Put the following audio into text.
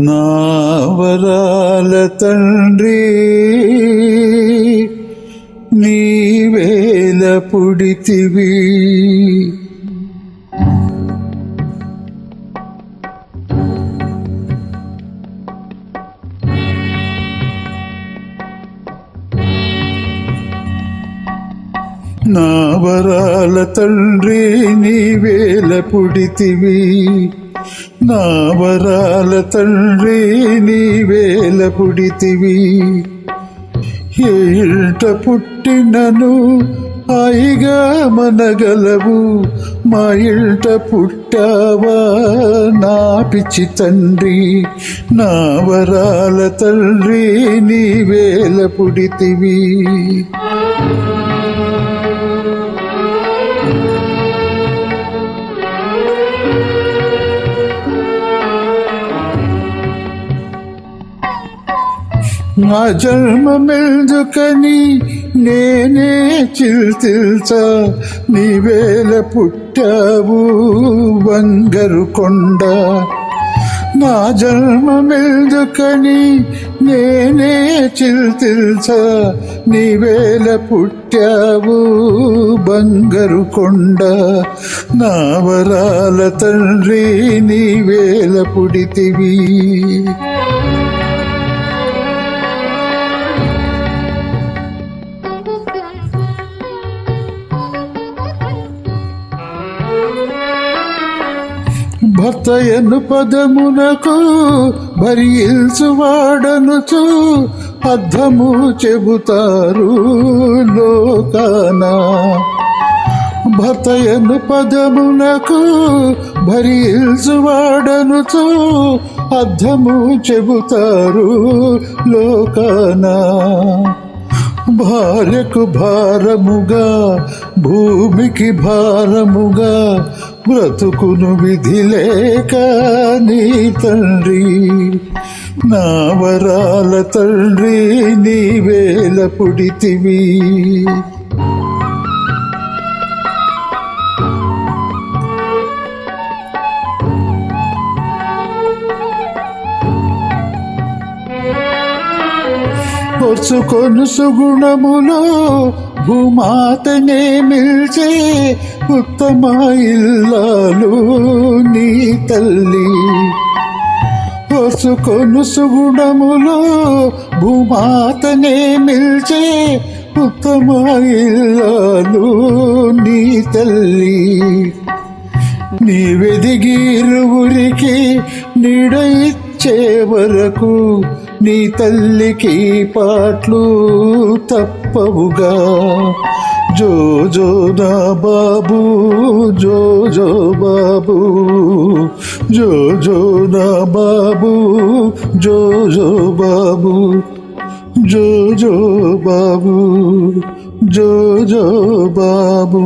నావరాల తండ్రి నీవేల పుడితివి. నావరాల తండ్రి నీవేల పుడితివి. నా వరాల తండ్రి నీవేల పుడితివి. ఏట పుట్టినను హాయిగా మనగలవు. మా ఇంట పుట్టావా నా పిచ్చి తండ్రి. నా వరాల తండ్రి నీవేల పుడితివి. నా జన్మమెందుకని నేనే చిల్తిల్చా నీవేల పుట్టావు బంగరు కొండ. నా జన్మమెందుకని నేనే చిల్తిల్చా నీవేల పుట్టావు బంగరు కొండ. నా వరాల తండ్రి నీవేల పుడితివి. భర్త ఎను పదమునకు భరించు వాడనుచు అర్థము చెబుతారు లోకాన. భర్త ఎను పదమునకు భరించు వాడనుచు అర్థము చెబుతారు లోకానా. భార్యకు భారముగా భూమికి భారముగా బ్రతుకును విధి లేక నీ తండ్రి. నా వరాల తండ్రి నీ వేల పుడితివి పొరుచుకొను సుగుణములో భూమాతనే మిల్చే ఉత్తమ ఇల్లాలు నీ తల్లి. పొరుచుకొను సుగుణములో భూమాతనే మిల్చే ఉత్తమ ఇల్లాలు నీ తల్లి. నీవెదిగిరువురికి నీడ ఇచ్చే వరకు నీ తల్లికి పాటలు తప్పవుగా జో జో నా బాబు జో జో బాబు జో జో నా బాబు జో జో బాబు జో జో బాబు జో జో బాబు